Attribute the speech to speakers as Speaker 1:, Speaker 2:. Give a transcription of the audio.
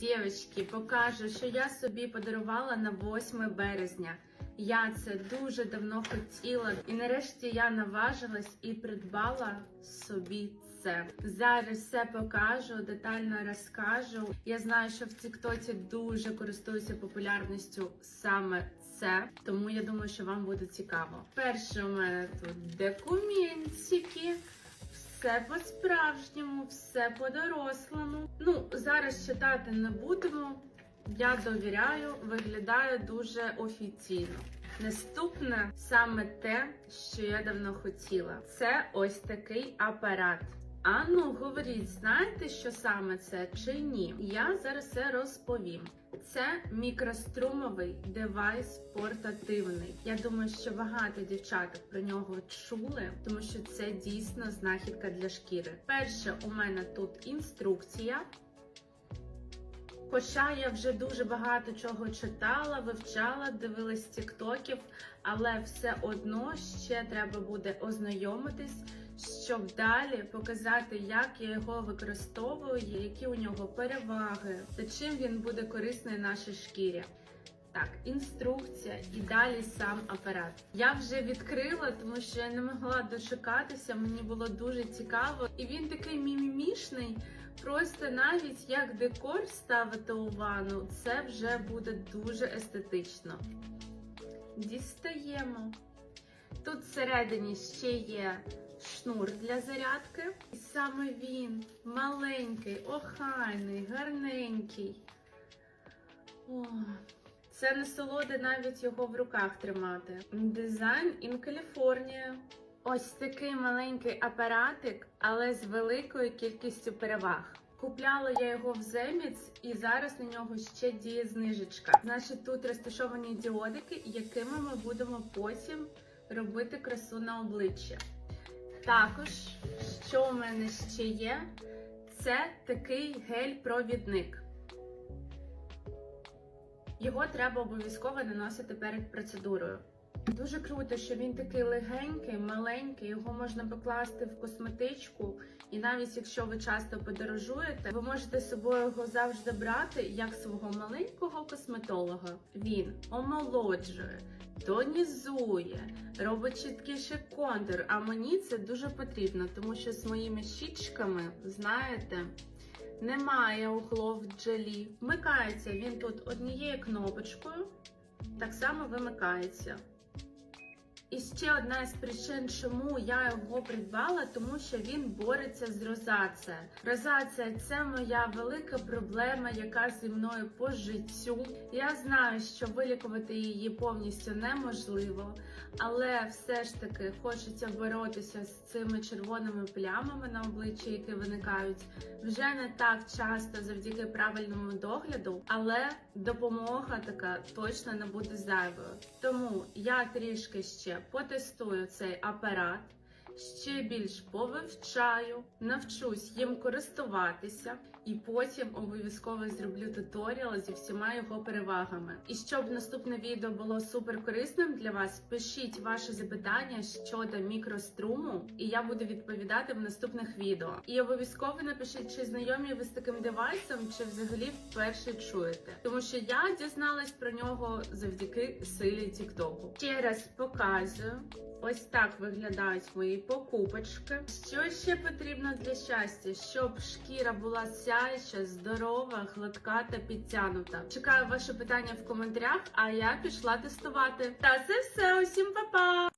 Speaker 1: Дівчатки, покажу, що я собі подарувала на 8 березня. Я це дуже давно хотіла, і нарешті я наважилась і придбала собі це. Зараз все покажу, детально розкажу. Я знаю, що в Тіктоці дуже користуються популярністю саме це, тому я думаю, що вам буде цікаво. Перше у мене тут документики. Все по-справжньому, все по-дорослому. Ну, зараз читати не будемо. Я довіряю, виглядає дуже офіційно. Наступне саме те, що я давно хотіла. Це ось такий апарат. А ну, говоріть, знаєте, що саме це чи ні? Я зараз все розповім. Це мікрострумовий девайс портативний. Я думаю, що багато дівчаток про нього чули, тому що це дійсно знахідка для шкіри. Перше, у мене тут інструкція. Хоча я вже дуже багато чого читала, вивчала, дивилась тіктоків, але все одно ще треба буде ознайомитись, щоб далі показати, як я його використовую, які у нього переваги та чим він буде корисний нашій шкірі. Так, інструкція і далі сам апарат. Я вже відкрила, тому що я не могла дочекатися. Мені було дуже цікаво, і він такий мімімішний. Просто навіть як декор ставити у ванну, це вже буде дуже естетично. Дістаємо. Тут всередині ще є шнур для зарядки. І саме він маленький, охайний, гарненький. О, це насолода навіть його в руках тримати. Дизайн in California. Ось такий маленький апаратик, але з великою кількістю переваг. Купляла я його в Земіц, і зараз на нього ще діє знижечка. Значить, тут розташовані діодики, якими ми будемо потім робити красу на обличчя. Також, що у мене ще є, це такий гель-провідник. Його треба обов'язково наносити перед процедурою. Дуже круто, що він такий легенький, маленький, його можна покласти в косметичку, і навіть якщо ви часто подорожуєте, ви можете з собою його завжди брати як свого маленького косметолога. Він омолоджує, тонізує, робить чіткіший контур. А мені це дуже потрібно, тому що з моїми щічками, знаєте, немає углов в джелі. Вмикається він тут однією кнопочкою, так само вимикається. І ще одна з причин, чому я його придбала, тому що він бореться з розацією. Розація це моя велика проблема, яка зі мною по життю. Я знаю, що вилікувати її повністю неможливо, але все ж таки хочеться боротися з цими червоними плямами на обличчі, які виникають вже не так часто завдяки правильному догляду, але допомога така точно не буде зайвою. Тому я трішки ще потестую цей апарат, ще більш повивчаю, навчусь їм користуватися, і потім обов'язково зроблю туторіал зі всіма його перевагами. І щоб наступне відео було супер корисним для вас, пишіть ваші запитання щодо мікроструму, і я буду відповідати в наступних відео. І обов'язково напишіть, чи знайомі ви з таким девайсом, чи взагалі вперше чуєте, тому що я дізналась про нього завдяки силі Тіктоку. Ще раз показую. Ось так виглядають мої покупочки. Що ще потрібно для щастя? Щоб шкіра була сяюча, здорова, гладка та підтянута. Чекаю ваше питання в коментарях, а я пішла тестувати. Та це все. Усім па-па!